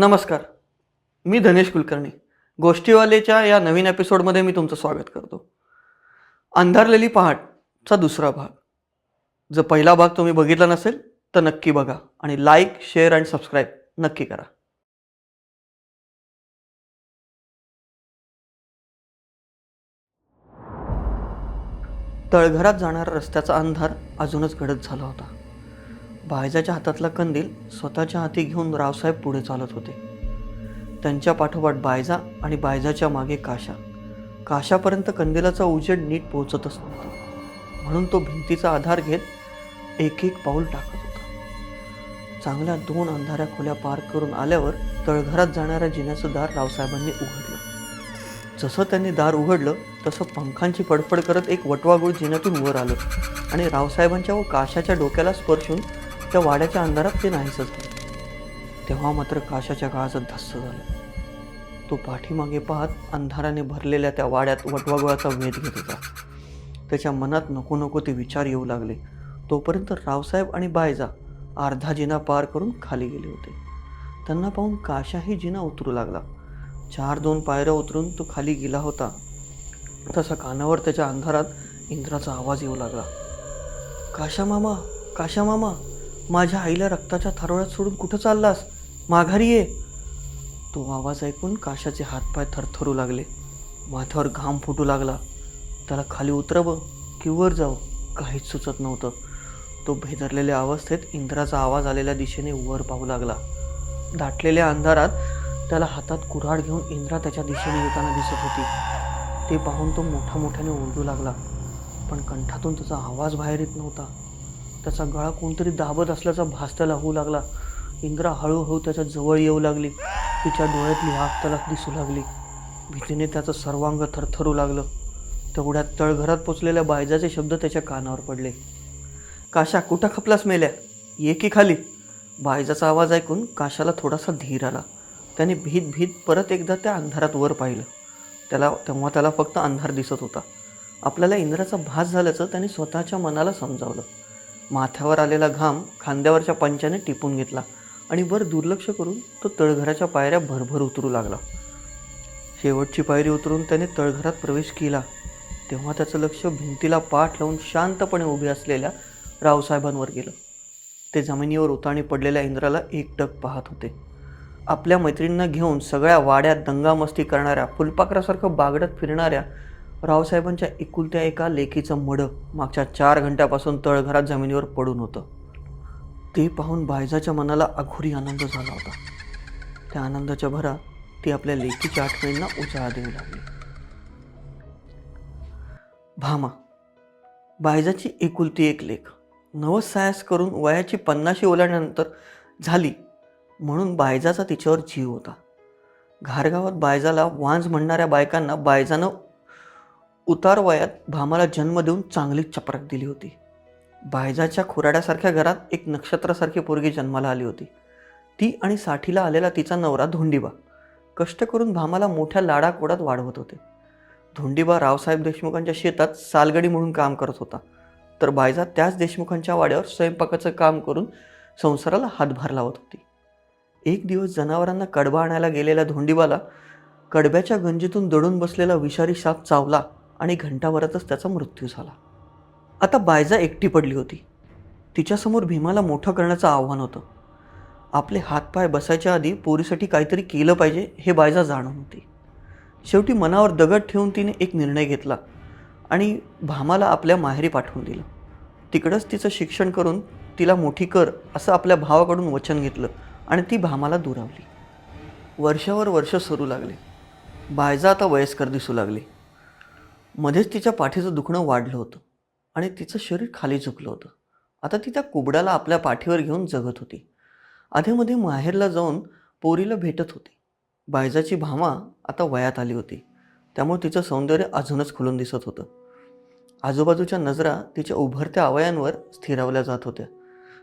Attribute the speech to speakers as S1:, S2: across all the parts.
S1: नमस्कार. मी धनेश कुलकर्णी. गोष्टीवालेच्या या नवीन एपिसोडमध्ये मी तुमचं स्वागत करतो. अंधारलेली पहाटचा दुसरा भाग. जर पहिला भाग तुम्ही बघितला नसेल तर नक्की बघा आणि लाईक शेअर अँड सबस्क्राईब नक्की करा. तळघरात जाणारा रस्त्याचा अंधार अजूनच गडद झाला होता. बायजाच्या हातातला कंदील स्वतःच्या हाती घेऊन रावसाहेब पुढे चालत होते. त्यांच्या पाठोपाठ बायजा आणि बायजाच्या मागे काशा. काशापर्यंत कंदिलाचा उजेड नीट पोहोचतच नव्हता. म्हणून तो भिंतीचा आधार घेत एक एक पाऊल टाकत होता. चांगल्या दोन अंधाऱ्या खोल्या पार करून आल्यावर तळघरात जाणाऱ्या जिन्याचं दार रावसाहेबांनी उघडलं. जसं त्यांनी दार उघडलं तसं पंखांची फडफड करत एक वटवागुळ जिन्यातून वर आलं आणि रावसाहेबांच्या व काशाच्या डोक्याला स्पर्शून त्या वाड्याच्या अंधारात ते नाहीसं झालं. तेव्हा मात्र काशाच्या काळाचं धस्स झालं. तो पाठीमागे पाहत अंधाराने भरलेल्या त्या वाड्यात वटवागुळाचा वेध घेत होता. त्याच्या मनात नको नको ते विचार येऊ लागले. तोपर्यंत रावसाहेब आणि बायजा अर्धा जिना पार करून खाली गेले होते. त्यांना पाहून काशाही जिना उतरू लागला. चार दोन पायऱ्या उतरून तो खाली गेला होता. तसा कानावर त्याच्या अंधारात इंद्राचा आवाज येऊ लागला. काशा मामा काशा मामा! माझ्या आईला रक्ताच्या थारोळ्यात सोडून कुठं चाललास? माघारी ये. तो आवाज ऐकून काशाचे हातपाय थरथरू लागले. माथ्यावर घाम फुटू लागला. त्याला खाली उतरावं की वर जावं. काहीच सुचत नव्हतं. तो भेदरलेल्या अवस्थेत इंद्राचा आवाज आलेल्या दिशेने वर पाहू लागला. दाटलेल्या अंधारात त्याला हातात कुऱ्हाड घेऊन इंद्रा त्याच्या दिशेने येताना दिसत होती. ते पाहून तो मोठ्या मोठ्याने ओरडू लागला. पण कंठातून त्याचा आवाज बाहेर येत नव्हता. त्याचा गळा कोणतरी दाबत असल्याचा भास त्याला होऊ लागला. इंद्रा हळूहळू त्याच्याजवळ येऊ लागली. तिच्या डोळ्यातली आग त्याला दिसू लागली. भीतीने त्याचं सर्वांग थरथरू लागलं. तेवढ्यात तळघरात पोचलेल्या बायजाचे शब्द त्याच्या कानावर पडले. काशा कुठं खपलास मेल्या? ये की खाली? बायजाचा आवाज ऐकून काशाला थोडासा धीर आला. त्याने भीत भीत परत एकदा त्या अंधारात वर पाहिलं. त्याला तेव्हा त्याला फक्त अंधार दिसत होता. आपल्याला इंद्राचा भास झाल्याचं त्याने स्वतःच्या मनाला समजावलं. माथ्यावर आलेला घाम खांद्यावरच्या पंचाने टिपून घेतला आणि वर दुर्लक्ष करून तो तळघराच्या पायऱ्या भरभर उतरू लागला. शेवटची पायरी उतरून त्याने तळघरात प्रवेश केला. तेव्हा त्याचं लक्ष भिंतीला पाठ लावून शांतपणे उभे असलेल्या रावसाहेबांवर गेलं. ते जमिनीवर उताणी पडलेल्या इंद्राला एकटक पाहत होते. आपल्या मैत्रिणींना घेऊन सगळ्या वाड्यात दंगामस्ती करणाऱ्या फुलपाखरासारखं बागडत फिरणाऱ्या रावसाहेबांच्या एकुलत्या एका लेकीचं मडं मागच्या चार घंट्यापासून तळघरात जमिनीवर पडून होतं. ते पाहून बायजाच्या मनाला अघोरी आनंद झाला होता. त्या आनंदाच्या भरात ती आपल्या लेकीच्या आठवणींना उजाळा देऊ लागली. भामा बायजाची एकुलती एक लेख. नवसायास करून वयाची पन्नाशी ओलांडल्यानंतर झाली म्हणून बायजाचा तिच्यावर जीव होता. घारगावात बायजाला वांज म्हणणाऱ्या बायकांना बायजानं उतार वयात भामाला जन्म देऊन चांगलीच चपराक दिली होती. बायजाच्या खुराड्यासारख्या घरात एक नक्षत्रासारखी पोरगी जन्माला आली होती. ती आणि साठीला आलेला तिचा नवरा धोंडीबा. कष्ट करून भामाला मोठ्या लाडाकोडात वाढवत होते. धोंडीबा रावसाहेब देशमुखांच्या शेतात सालगडी म्हणून काम करत होता. तर बायजा त्याच देशमुखांच्या वाड्यावर स्वयंपाकाचं काम करून संसाराला हातभार लावत होती. एक दिवस जनावरांना कडबा आणायला गेलेल्या धोंडीबाला कडब्याच्या गंजीतून दडून बसलेला विषारी साप चावला. आणि घंटाभरातच त्याचा मृत्यू झाला. आता बायजा एकटी पडली होती. तिच्यासमोर भीमाला मोठं करण्याचं आव्हान होतं. आपले हातपाय बसायच्या आधी पोरीसाठी काहीतरी केलं पाहिजे हे बायजा जाणून होती. शेवटी मनावर दगड ठेवून तिने एक निर्णय घेतला आणि भामाला आपल्या माहेरी पाठवून दिलं. तिकडंच तिचं शिक्षण करून तिला मोठी कर असं आपल्या भावाकडून वचन घेतलं आणि ती भामाला दुरावली. वर्षावर वर्ष सरू लागले. बायजा आता वयस्कर दिसू लागली. मध्येच तिच्या पाठीचं दुखणं वाढलं होतं आणि तिचं शरीर खाली झुकलं होतं. आता ती त्या कुबडाला आपल्या पाठीवर घेऊन जगत होती. आधीमध्ये माहेरला जाऊन पोरीला भेटत होती. बायजाची भामा आता वयात आली होती. त्यामुळे तिचं सौंदर्य अजूनच खुलून दिसत होतं. आजूबाजूच्या नजरा तिच्या उभरत्या अवयांवर स्थिरावल्या जात होत्या.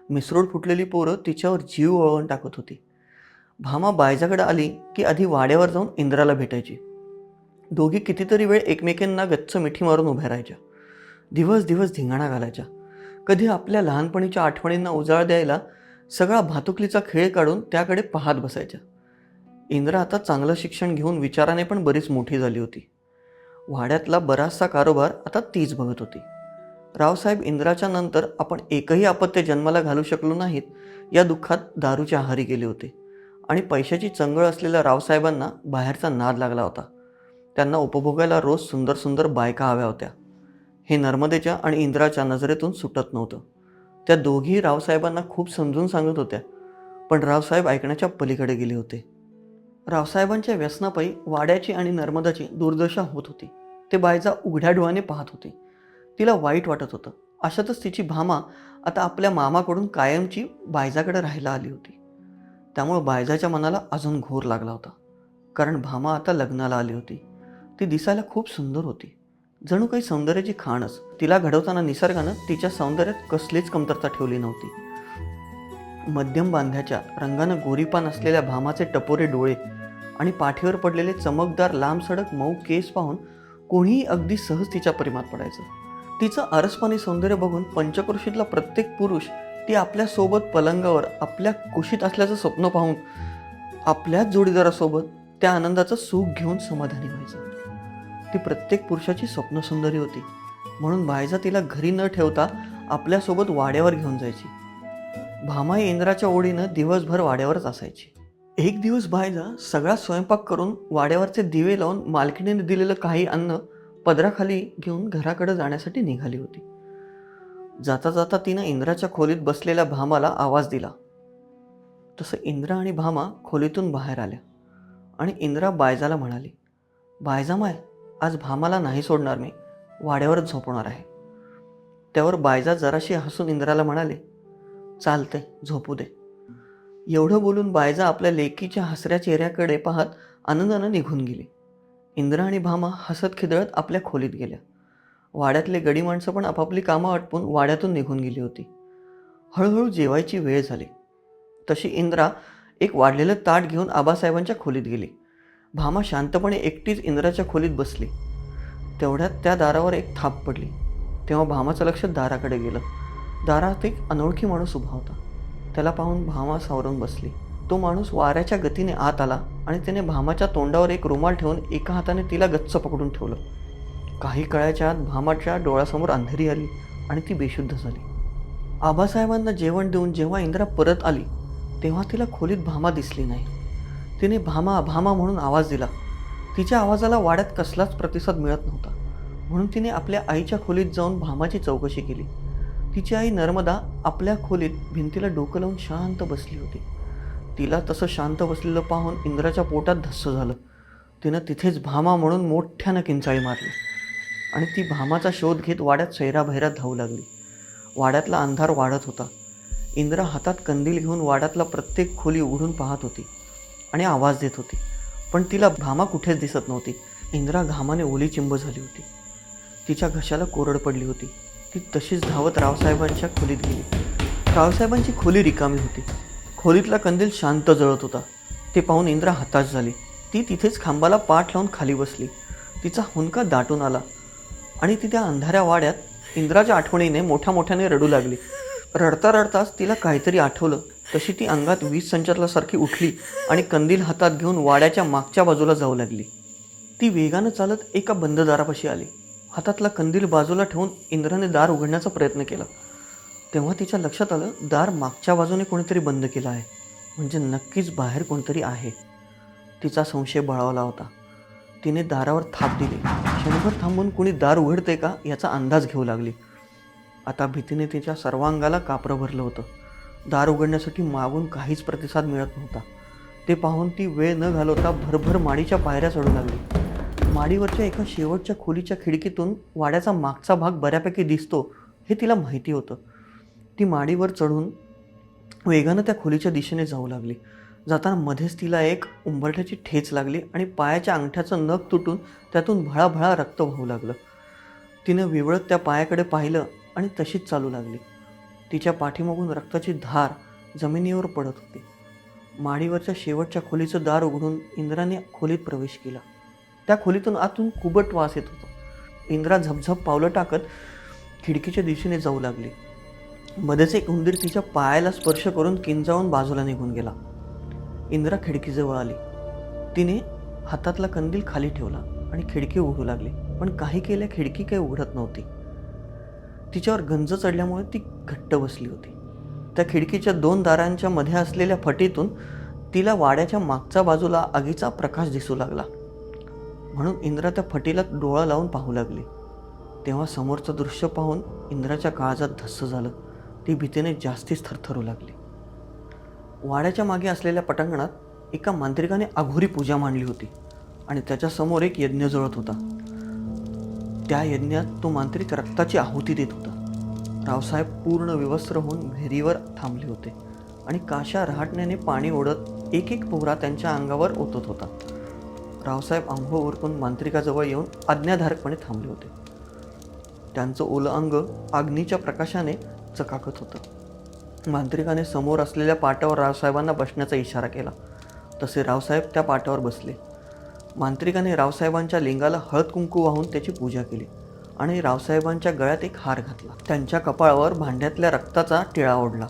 S1: मिसरोड फुटलेली पोरं तिच्यावर जीव वळवून टाकत होती. भामा बायजाकडे आली की आधी वाड्यावर जाऊन इंद्राला भेटायची. दोघी कितीतरी वेळ एकमेकांना गच्च मिठी मारून उभ्या राहायच्या. दिवस दिवस धिंगाणा घालायच्या. कधी आपल्या लहानपणीच्या आठवणींना उजाळ द्यायला सगळा भातुकलीचा खेळ काढून त्याकडे पाहत बसायच्या. इंद्रा आता चांगलं शिक्षण घेऊन विचाराने पण बरीच मोठी झाली होती. वाड्यातला बराचसा कारोबार आता तीच बघत होती. रावसाहेब इंद्राच्या नंतर आपण एकही अपत्य जन्माला घालू शकलो नाहीत या दुःखात दारूच्या आहारी गेले होते आणि पैशाची चंगळ असलेल्या रावसाहेबांना बाहेरचा नाद लागला होता. त्यांना उपभोगायला रोज सुंदर सुंदर बायका हव्या होत्या. हे नर्मदेच्या आणि इंद्राच्या नजरेतून सुटत नव्हतं. त्या दोघी रावसाहेबांना खूप समजून सांगत होत्या पण रावसाहेब ऐकण्याच्या पलीकडे गेले होते. रावसाहेबांच्या व्यसनापायी वाड्याची आणि नर्मदाची दुर्दशा होत होती. ते बायजा उघड्या डोळ्याने पाहत होते. तिला वाईट वाटत होतं. अशातच तिची भामा आता आपल्या मामाकडून कायमची बायजाकडे राहायला आली होती. त्यामुळं बायजाच्या मनाला अजून घोर लागला होता. कारण भामा आता लग्नाला आली होती. ती दिसायला खूप सुंदर होती. जणू काही सौंदर्याची खाणच. तिला घडवताना निसर्गानं तिच्या सौंदर्यात कसलीच कमतरता ठेवली नव्हती. मध्यम बांध्याच्या रंगानं गोरीपान असलेल्या भामाचे टपोरे डोळे आणि पाठीवर पडलेले चमकदार लांब सडक मऊ केस पाहून कोणीही अगदी सहज तिच्या प्रेमात पडायचं. तिचं आरसपाणी सौंदर्य बघून पंचक्रोशीतला प्रत्येक पुरुष ती आपल्यासोबत पलंगावर आपल्या कुशीत असल्याचं स्वप्न पाहून आपल्याच जोडीदारासोबत त्या आनंदाचं सुख घेऊन समाधानी व्हायचं. ती प्रत्येक पुरुषाची स्वप्नसुंदरी होती. म्हणून बायजा तिला घरी न ठेवता आपल्यासोबत वाड्यावर घेऊन जायची. भामाई इंद्राच्या ओढीनं दिवसभर वाड्यावरच असायची. एक दिवस बायजा सगळा स्वयंपाक करून वाड्यावरचे दिवे लावून मालकिणीने दिलेलं काही अन्न पदराखाली घेऊन घराकडे जाण्यासाठी निघाली होती. जाता जाता तिनं इंद्राच्या खोलीत बसलेल्या भामाला आवाज दिला. तसं इंद्रा आणि भामा खोलीतून बाहेर आल्या आणि इंद्रा बायजाला म्हणाली बायजा माय आज भामाला नाही सोडणार मी. वाड्यावरच झोपणार आहे. त्यावर बायजा जराशी हसून इंद्राला म्हणाले चालते झोपू दे. एवढं बोलून बायजा आपल्या लेकीच्या हसऱ्या चेहऱ्याकडे पाहत आनंदानं निघून गेली. इंद्रा आणि भामा हसत खिदळत आपल्या खोलीत गेल्या. वाड्यातले गडी माणसं पण आपापली कामं आटपून वाड्यातून निघून गेली होती. हळूहळू जेवायची वेळ झाली. तशी इंद्रा एक वाढलेलं ताट घेऊन आबासाहेबांच्या खोलीत गेली. भामा शांतपणे एकटीच इंद्राच्या खोलीत बसली. तेवढ्यात त्या दारावर एक थाप पडली. तेव्हा भामाचं लक्ष दाराकडे गेलं. दारात एक अनोळखी माणूस उभा होता. त्याला पाहून भामा सावरून बसली. तो माणूस वाऱ्याच्या गतीने आत आला आणि त्याने भामाच्या तोंडावर एक रुमाल ठेवून एका हाताने तिला गच्च पकडून ठेवलं. काही कळाच्या आत भामाच्या डोळ्यासमोर अंधेरी आली आणि ती बेशुद्ध झाली. आबासाहेबांना जेवण देऊन जेव्हा इंद्रा परत आली तेव्हा तिला खोलीत भामा दिसली नाही. तिने भामा भामा म्हणून आवाज दिला. तिच्या आवाजाला वाड्यात कसलाच प्रतिसाद मिळत नव्हता. म्हणून तिने आपल्या आईच्या खोलीत जाऊन भामाची चौकशी केली. तिची आई नर्मदा आपल्या खोलीत भिंतीला डोकं लावून शांत बसली होती. तिला तसं शांत बसलेलं पाहून इंद्राच्या पोटात धस्स झालं. तिनं तिथेच भामा म्हणून मोठ्यानं किंचाळी मारली. आणि ती भामाचा शोध घेत वाड्यात सैराभैरात धावू लागली. वाड्यातला अंधार वाढत होता. इंद्रा हातात कंदील घेऊन वाड्यातला प्रत्येक खोली उघडून पाहत होती. आणि आवाज देत होती. पण तिला भामा कुठेच दिसत नव्हती. इंद्रा घामाने ओली चिंब झाली होती. तिच्या घशाला कोरड पडली होती. ती तशीच धावत रावसाहेबांच्या खोलीत गेली. रावसाहेबांची खोली रिकामी होती. खोलीतला कंदील शांत जळत होता. ते पाहून इंद्रा हताश झाली. ती तिथेच खांबाला पाठ लावून खाली बसली. तिचा हुंका दाटून आला. आणि ती त्या अंधाऱ्या वाड्यात इंद्राच्या आठवणीने मोठ्या मोठ्याने रडू लागली. रडता रडताच तिला काहीतरी आठवलं. तशी ती अंगात वीज संचारल्यासारखी उठली आणि कंदील हातात घेऊन वाड्याच्या मागच्या बाजूला जाऊ लागली. ती वेगानं चालत एका बंद दारापाशी आली. हातातला कंदील बाजूला ठेवून इंद्राने दार उघडण्याचा प्रयत्न केला. तेव्हा तिच्या लक्षात आलं दार मागच्या बाजूने कोणीतरी बंद केलं आहे. म्हणजे नक्कीच बाहेर कोणतरी आहे. तिचा संशय बळावला होता. तिने दारावर थाप दिली. क्षणभर थांबून कुणी दार उघडते का याचा अंदाज घेऊ लागली. आता भीतीने तिच्या सर्वांगाला कापरं भरलं होतं. दार उघडण्यासाठी मागून काहीच प्रतिसाद मिळत नव्हता. ते पाहून ती वेळ न घालवता भरभर माडीच्या पायऱ्या चढू लागली. माडीवरच्या एका शेवटच्या खोलीच्या खिडकीतून वाड्याचा मागचा भाग बऱ्यापैकी दिसतो हे तिला माहिती होतं. ती माडीवर चढून वेगानं त्या खोलीच्या दिशेने जाऊ लागली. जाताना मध्येच तिला एक उंबरठ्याची ठेच लागली आणि पायाच्या अंगठ्याचं नख तुटून त्यातून भळाभळा रक्त वाहू लागलं. तिनं विवळत त्या पायाकडे पाहिलं आणि तशीच चालू लागली. तिच्या पाठीमागून रक्ताची धार जमिनीवर पडत होती. माडीवरच्या शेवटच्या खोलीचं दार उघडून इंद्राने खोलीत प्रवेश केला. त्या खोलीतून आतून कुबट वास येत होता. इंद्रा झपझप पावलं टाकत खिडकीच्या दिशेने जाऊ लागली. मध्येच एक उंदीर तिच्या पायाला स्पर्श करून किंचावून बाजूला निघून गेला. इंद्रा खिडकीजवळ आली. तिने हातातला कंदील खाली ठेवला आणि खिडकी उघडू लागली. पण काही केल्या खिडकी काही उघडत नव्हती. तिच्यावर गंज चढल्यामुळे ती घट्ट बसली होती. त्या खिडकीच्या दोन दारांच्या मध्ये असलेल्या फटीतून तिला वाड्याच्या मागच्या बाजूला आगीचा प्रकाश दिसू लागला. म्हणून इंद्रा त्या फटीला डोळा लावून पाहू लागली. तेव्हा समोरचं दृश्य पाहून इंद्राच्या काळजात धस्स झालं. ती भीतीने जास्तीच थरथरू लागली. वाड्याच्या मागे असलेल्या पटांगणात एका मांत्रिकाने अघोरी पूजा मांडली होती आणि त्याच्यासमोर एक यज्ञ जळत होता. त्या यज्ञात तो मांत्रिक रक्ताची आहुती देत होता. रावसाहेब पूर्ण विवस्त्र होऊन विहिरीवर थांबले होते आणि काशा रहाटण्याने पाणी ओढत एक एक पोहरा त्यांच्या अंगावर ओतत होता. रावसाहेब आंघोळ उरकून मांत्रिकाजवळ येऊन आज्ञाधारकपणे थांबले होते. त्यांचं ओलं अंग अग्नीच्या प्रकाशाने चकाकत होतं. मांत्रिकाने समोर असलेल्या पाटावर रावसाहेबांना बसण्याचा इशारा केला. तसे रावसाहेब त्या पाटावर बसले. मांत्रिकाने रावसाहेबांच्या लिंगाला हळद कुंकू वाहून त्याची पूजा केली आणि रावसाहेबांच्या गळ्यात एक हार घातला. त्यांच्या कपाळावर भांड्यातल्या रक्ताचा टिळा ओढला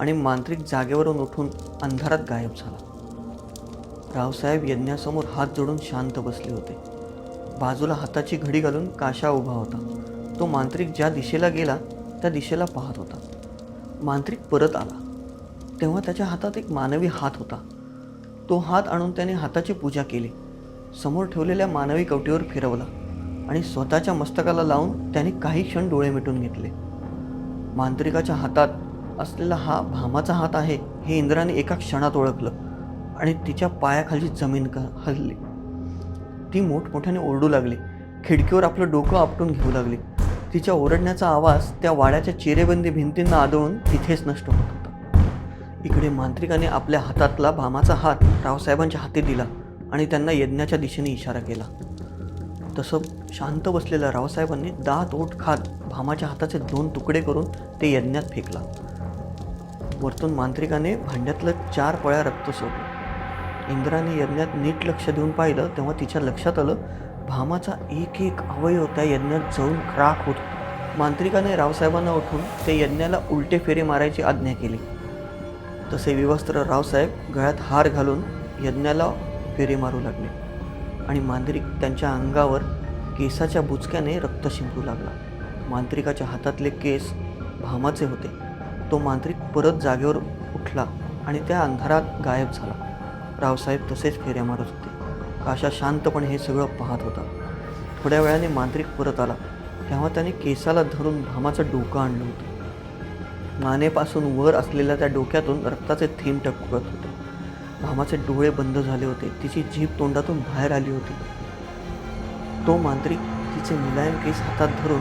S1: आणि मांत्रिक जागेवरून उठून अंधारात गायब झाला. रावसाहेब यज्ञासमोर हात जोडून शांत बसले होते. बाजूला हाताची घडी घालून काशा उभा होता. तो मांत्रिक ज्या दिशेला गेला त्या दिशेला पाहत होता. मांत्रिक परत आला. तेव्हा त्याच्या हातात एक मानवी हात होता. तो हात आणून त्याने हाताची पूजा केली. समोर ठेवलेल्या मानवी कवटीवर फिरवला आणि स्वतःच्या मस्तकाला लावून त्याने काही क्षण डोळे मिटून घेतले. मांत्रिकाच्या हातात असलेला हा भामाचा हात आहे हे इंद्राने एका क्षणात ओळखलं आणि तिच्या पायाखालची जमीन क हलली. ती मोठमोठ्याने ओरडू लागली. खिडकीवर आपलं डोकं आपटून घेऊ लागली. तिच्या ओरडण्याचा आवाज त्या वाड्याच्या चिरेबंदी भिंतींना आदळून तिथेच नष्ट होत होता. इकडे मांत्रिकाने आपल्या हातातला भामाचा हात रावसाहेबांच्या हाती दिला. आणि त्यांना यज्ञाच्या दिशेने इशारा केला. तसं शांत बसलेल्या रावसाहेबांनी दात ओठ खात भामाच्या हाताचे दोन तुकडे करून ते यज्ञात फेकला. वरतून मांत्रिकाने भांड्यातलं चार पळ्या रक्त सोडलं. इंद्राने यज्ञात नीट लक्ष देऊन पाहिलं तेव्हा तिच्या लक्षात आलं भामाचा एक एक अवयव त्या यज्ञात जळून क्राक होत. मांत्रिकाने रावसाहेबांना उठून ते यज्ञाला उलटे फेरे मारायची आज्ञा केली. तसे विवस्त्र रावसाहेब गळ्यात हार घालून यज्ञाला फेरे मारू लागले आणि मांत्रिक त्यांच्या अंगावर केसाच्या बुचक्याने रक्त शिंपू लागला. मांत्रिकाच्या हातातले केस भामाचे होते. तो मांत्रिक परत जागेवर उठला आणि त्या अंधारात गायब झाला. रावसाहेब तसेच फेऱ्या मारत होते. काशा शांतपणे हे सगळं पाहत होता. थोड्या वेळाने मांत्रिक परत आला. तेव्हा त्याने केसाला धरून भामाचं डोकं आणलं होतं. मानेपासून वर असलेल्या त्या डोक्यातून रक्ताचे थेंब टपकत होते. भामाचे डोळे बंद झाले होते. तिची जीभ तोंडातून बाहेर आली होती. तो मांत्रिक तिचे मुलायम केस हातात धरून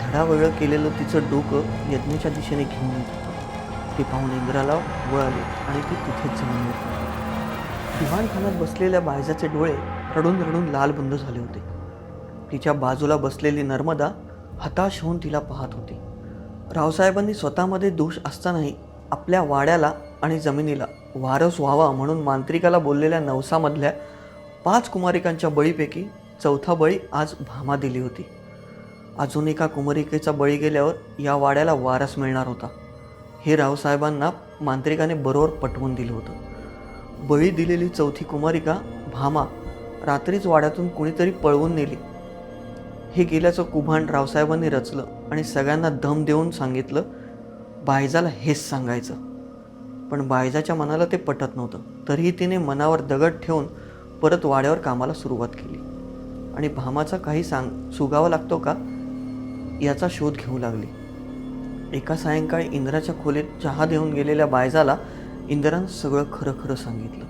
S1: धडावळ केलेलं तिचं डोकं यज्ञाच्या दिशेने घेऊन ते पाहून इंद्राला वळाले आणि ती तिथेच जमून होती दिवाणखान्यात बसलेल्या बायजाचे डोळे रडून रडून लाल बंद झाले होते. तिच्या बाजूला बसलेली नर्मदा हताश होऊन तिला पाहत होती. रावसाहेबांनी स्वतःमध्ये दोष असतानाही आपल्या वाड्याला आणि जमिनीला वारस व्हावा म्हणून मांत्रिकाला बोललेल्या नवसामधल्या पाच कुमारिकांच्या बळीपैकी चौथा बळी आज भामा दिली होती. अजून एका कुमारिकेचा बळी गेल्यावर या वाड्याला वारस मिळणार होता. हे रावसाहेबांना मांत्रिकाने बरोबर पटवून दिलं होतं. बळी दिलेली चौथी कुमारिका भामा रात्रीच वाड्यातून कुणीतरी पळवून नेली. हे गेल्याचं कुभांड रावसाहेबांनी रचलं आणि सगळ्यांना दम देऊन सांगितलं बायजाला हेच सांगायचं. पण बायजाच्या मनाला ते पटत नव्हतं. तरीही तिने मनावर दगड ठेवून परत वाड्यावर कामाला सुरुवात केली. आणि भामाचा काही सांग सुगावा लागतो का? याचा शोध घेऊ लागली. एका सायंकाळी इंद्राच्या खोलीत चहा देऊन गेलेल्या बायजाला इंद्रानं सगळं खरं खरं सांगितलं.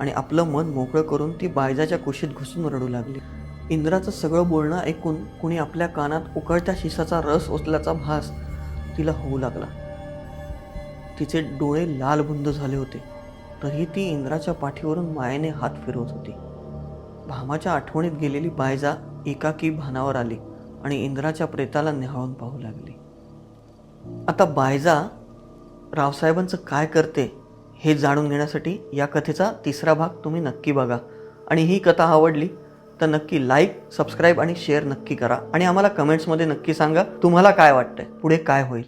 S1: आणि आपलं मन मोकळं करून ती बायजाच्या कुशीत घुसून रडू लागली. इंद्राचं सगळं बोलणं ऐकून कुणी आपल्या कानात उकळत्या शिसाचा रस ओतल्याचा भास तिला होऊ लागला. तिचे डोळे लालबुंद झाले होते. तरीही ती इंद्राच्या पाठीवरून मायेने हात फिरवत होती. भामाच्या आठवणीत गेलेली बायजा एकाकी भानावर आली आणि इंद्राच्या प्रेताला निहाळून पाहू लागली. आता बायजा रावसाहेबांचं काय करते हे जाणून घेण्यासाठी या कथेचा तिसरा भाग तुम्ही नक्की बघा. आणि ही कथा आवडली तर नक्की लाईक सबस्क्राईब आणि शेअर नक्की करा. आणि आम्हाला कमेंट्समध्ये नक्की सांगा तुम्हाला काय वाटतंय? पुढे काय होईल?